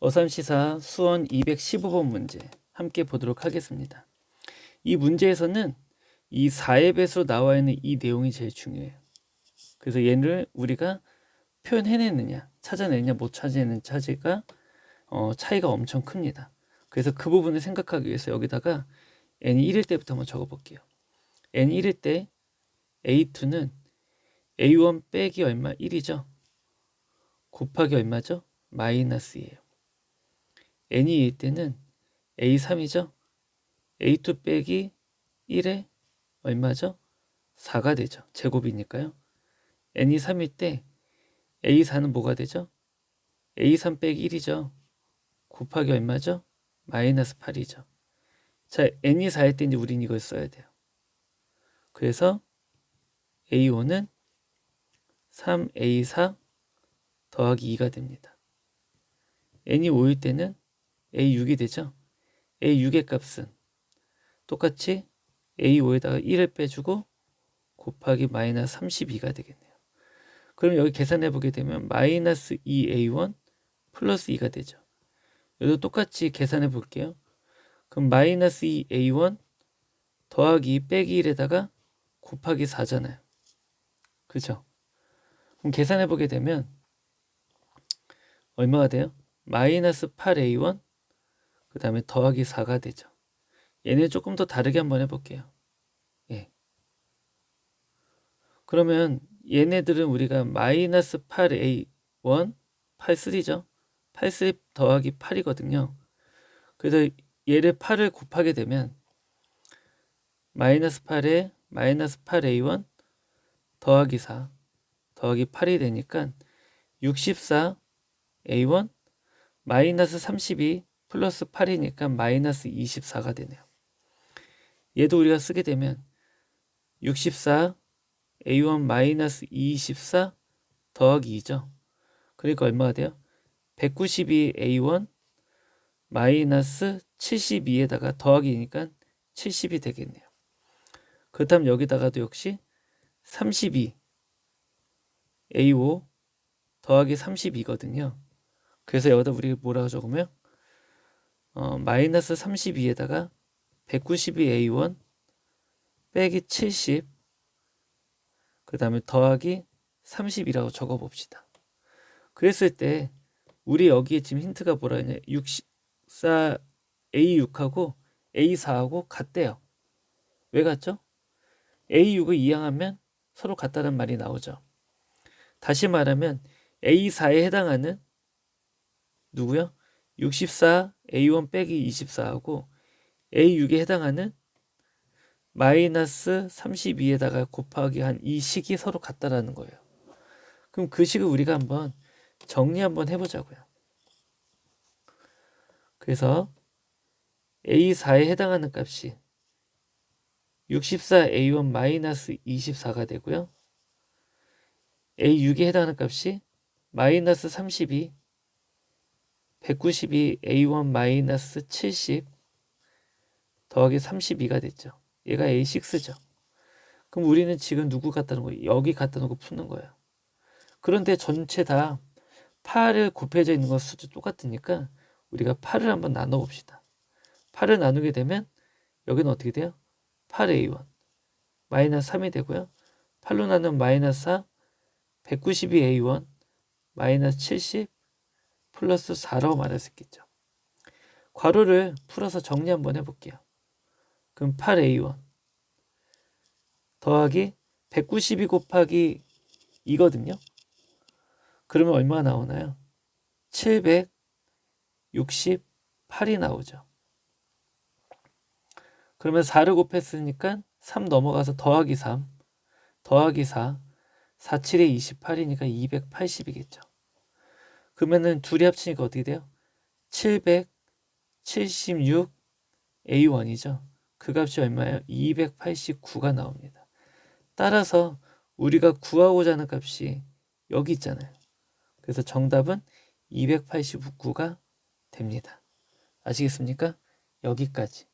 어삼시사 수원 215번 문제 함께 보도록 하겠습니다. 이 문제에서는 이 4의 배수로 나와 있는 이 내용이 제일 중요해요. 그래서 얘를 우리가 표현해내느냐, 찾아내느냐, 못 찾아내는 차지가 어, 차이가 엄청 큽니다. 그래서 그 부분을 생각하기 위해서 여기다가 n이 1일 때부터 한번 적어볼게요. n이 1일 때 a2는 a1 빼기 얼마? 1이죠. 곱하기 얼마죠? 마이너스예요. N이 2일 때는 a3이죠. a2 빼기 1에 얼마죠? 4가 되죠. 제곱이니까요. n이 3일 때 a4는 뭐가 되죠? a3 빼기 1이죠. 곱하기 얼마죠? 마이너스 8이죠. 자, n이 4일 때 이제 우린 이걸 써야 돼요. 그래서 a5는 3a4 더하기 2가 됩니다. n이 5일 때는 a6이 되죠. a6의 값은 똑같이 a5에다가 1을 빼주고 곱하기 마이너스 32가 되겠네요. 그럼 여기 계산해 보게 되면 마이너스 2a1 플러스 2가 되죠. 여기도 똑같이 계산해 볼게요. 그럼 마이너스 2a1 더하기 2 빼기 1에다가 곱하기 4잖아요. 그죠? 그럼 계산해 보게 되면 얼마가 돼요? 마이너스 8a1 그 다음에 더하기 4가 되죠. 얘네 조금 더 다르게 한번 해볼게요. 예. 그러면 얘네들은 우리가 마이너스 8a1 83죠. 83 더하기 8이거든요. 그래서 얘를 8을 곱하게 되면 마이너스 8에 마이너스 8a1 더하기 4 더하기 8이 되니까 64a1 마이너스 32 플러스 8이니까 마이너스 24가 되네요. 얘도 우리가 쓰게 되면 64 a1 마이너스 24 더하기 2죠. 그러니까 얼마가 돼요? 192 a1 마이너스 72에다가 더하기니까 70이 되겠네요. 그렇다면 여기다가도 역시 32 a5 더하기 32거든요. 그래서 여기다 우리 뭐라고 적으면 어, 마이너스 32에다가 192a1 빼기 70 그 다음에 더하기 30이라고 적어 봅시다. 그랬을 때 우리 여기에 지금 힌트가 뭐라 했냐 64 A6하고 A4하고 같대요. 왜 같죠? A6을 이항하면 서로 같다는 말이 나오죠. 다시 말하면 A4에 해당하는 누구요? 64 A1 빼기 24하고 A6에 해당하는 마이너스 32에다가 곱하기 한 이 식이 서로 같다라는 거예요. 그럼 그 식을 우리가 한번 정리 한번 해보자고요. 그래서 A4에 해당하는 값이 64A1 마이너스 24가 되고요. A6에 해당하는 값이 마이너스 32 192A1 마이너스 70 더하기 32가 됐죠. 얘가 A6죠. 그럼 우리는 지금 누구 갖다 놓은 거예요? 여기 갖다 놓고 푸는 거예요. 그런데 전체 다 8을 곱해져 있는 건 수도 똑같으니까 우리가 8을 한번 나눠 봅시다. 8을 나누게 되면 여기는 어떻게 돼요? 8A1 마이너스 3이 되고요. 8로 나누면 마이너스 4 192A1 마이너스 70 플러스 4라고 말할 수 있겠죠. 괄호를 풀어서 정리 한번 해볼게요. 그럼 8A1 더하기 192 곱하기 2거든요. 그러면 얼마 나오나요? 768이 나오죠. 그러면 4를 곱했으니까 3 넘어가서 더하기 3 더하기 4 4, 7에 28이니까 280이겠죠. 그러면은 둘이 합치니까 어떻게 돼요? 776 A1이죠. 그 값이 얼마예요? 289가 나옵니다. 따라서 우리가 구하고자 하는 값이 여기 있잖아요. 그래서 정답은 289가 됩니다. 아시겠습니까? 여기까지.